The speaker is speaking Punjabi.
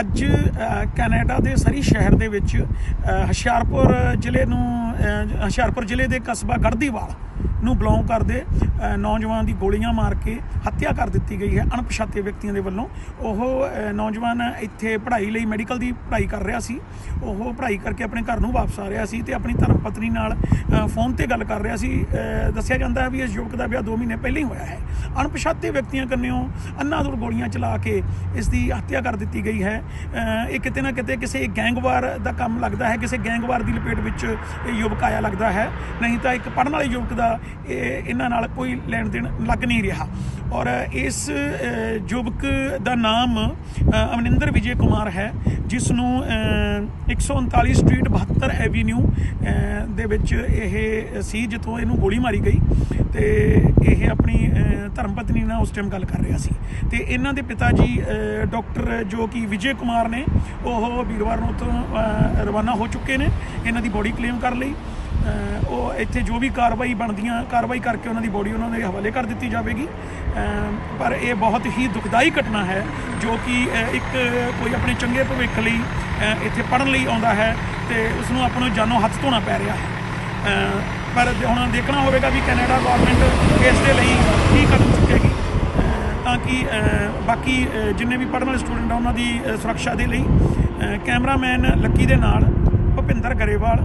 ਅੱਜ ਕੈਨੇਡਾ ਦੇ ਸਰੀ ਸ਼ਹਿਰ ਦੇ ਵਿੱਚ ਅ, ਹੁਸ਼ਿਆਰਪੁਰ ਜ਼ਿਲ੍ਹੇ ਨੂੰ ਅ, ਹੁਸ਼ਿਆਰਪੁਰ ਜ਼ਿਲ੍ਹੇ ਦੇ ਕਸਬਾ ਗੜਦੀਵਾਲ ਨੂੰ ਬਿਲੋਂਗ ਕਰਦੇ ਨੌਜਵਾਨ ਦੀ ਗੋਲੀਆਂ ਮਾਰ ਕੇ ਹੱਤਿਆ ਕਰ ਦਿੱਤੀ ਗਈ ਹੈ। ਅਣਪਛਾਤੇ ਵਿਅਕਤੀਆਂ ਦੇ ਵੱਲੋਂ ਉਹ ਨੌਜਵਾਨ ਇੱਥੇ ਪੜ੍ਹਾਈ ਲਈ ਮੈਡੀਕਲ ਦੀ ਪੜ੍ਹਾਈ ਕਰ ਰਿਹਾ ਸੀ। ਉਹ ਪੜ੍ਹਾਈ ਕਰਕੇ ਆਪਣੇ ਘਰ ਨੂੰ ਵਾਪਸ ਆ ਰਿਹਾ ਸੀ ਤੇ ਆਪਣੀ ਧਰਮ ਪਤਨੀ ਨਾਲ ਫੋਨ ਤੇ ਗੱਲ ਕਰ ਰਿਹਾ ਸੀ। ਦੱਸਿਆ ਜਾਂਦਾ ਹੈ ਵੀ ਇਸ ਯੁਵਕ ਦਾ ਵਿਆਹ 2 ਮਹੀਨੇ ਪਹਿਲਾਂ ਹੀ ਹੋਇਆ ਹੈ। ਅਣਪਛਾਤੇ ਵਿਅਕਤੀਆਂ ਕੰਨਿਓ ਅੰਨਾਧੁਰ ਗੋਲੀਆਂ ਚਲਾ ਕੇ ਇਸ ਦੀ ਹੱਤਿਆ ਕਰ ਦਿੱਤੀ ਗਈ ਹੈ। ਇਹ ਕਿਤੇ ਨਾ ਕਿਤੇ ਕਿਸੇ ਗੈਂਗਵਾਰ ਦਾ ਕੰਮ ਲੱਗਦਾ ਹੈ। ਕਿਸੇ ਗੈਂਗਵਾਰ ਦੀ ਲਪੇਟ ਵਿੱਚ ਇਹ ਯੁਵਕ ਆਇਆ ਲੱਗਦਾ ਹੈ। ਨਹੀਂ ਤਾਂ ਇੱਕ ਪੜਨ ਵਾਲੇ ਯੁਵਕ ਦਾ ਇਹ ਇਹਨਾਂ ਨਾਲ ਕੋਈ ਲੈਣ ਦੇਣ ਲੱਗ ਨਹੀਂ ਰਿਹਾ। ਔਰ ਇਸ ਯੁਵਕ ਦਾ ਨਾਮ ਅਮਨਿੰਦਰ ਵਿਜੇ ਕੁਮਾਰ ਹੈ ਜਿਸ ਨੂੰ ਅ, 139 ਸਟਰੀਟ 72 ਐਵੀਨਿਊ ਦੇ ਵਿੱਚ ਇਹ ਸੀ ਜਿੱਥੋਂ ਇਹਨੂੰ ਗੋਲੀ ਮਾਰੀ ਗਈ ਤੇ ਇਹ ਆਪਣੀ ਅ, ਧਰਮ ਪਤਨੀ ਨਾਲ ਉਸ ਟਾਈਮ ਗੱਲ ਕਰ ਰਿਹਾ ਸੀ। ਤੇ ਇਹਨਾਂ ਦੇ ਪਿਤਾ ਜੀ ਅ, ਡਾਕਟਰ ਜੋ ਕਿ ਵਿਜੇ ਕੁਮਾਰ ਨੇ ਉਹ ਵੀਰਵਾਰ ਨੂੰ ਉੱਥੋਂ ਰਵਾਨਾ ਹੋ ਚੁੱਕੇ ਨੇ। ਇਹਨਾਂ ਦੀ ਬੋਡੀ ਕਲੇਮ ਕਰ ਲਈ। ਉਹ ਇੱਥੇ ਜੋ ਵੀ ਕਾਰਵਾਈ ਬਣਦੀਆਂ, ਕਾਰਵਾਈ ਕਰਕੇ ਉਹਨਾਂ ਦੀ ਬੋਡੀ ਉਹਨਾਂ ਦੇ ਹਵਾਲੇ ਕਰ ਦਿੱਤੀ ਜਾਵੇਗੀ। ਪਰ ਇਹ ਬਹੁਤ ਹੀ ਦੁਖਦਾਈ ਘਟਨਾ ਹੈ, ਜੋ ਕਿ ਇੱਕ, ਕੋਈ ਆਪਣੇ ਚੰਗੇ ਭਵਿੱਖ ਲਈ ਇੱਥੇ ਪੜਨ ਲਈ ਆਉਂਦਾ ਹੈ ਤੇ ਉਸ ਨੂੰ ਆਪਾਂ ਜਾਨੋਂ ਹੱਥ ਧੋਣਾ ਪੈ ਰਿਹਾ ਹੈ। ਪਰ ਹੁਣ ਦੇਖਣਾ ਹੋਵੇਗਾ ਵੀ ਕੈਨੇਡਾ ਗਵਰਨਮੈਂਟ ਇਸ ਦੇ ਲਈ ਕੀ ਕਦਮ ਚੁੱਕੇਗੀ ਤਾਂ ਕਿ ਬਾਕੀ ਜਿੰਨੇ ਵੀ ਪੜਨ ਵਾਲੇ ਸਟੂਡੈਂਟ ਆ ਉਹਨਾਂ ਦੀ ਸੁਰੱਖਿਆ ਦੇ ਲਈ ਕੈਮਰਾਮੈਨ ਲੱਕੀ ਦੇ ਨਾਲ Bhupinder Grewal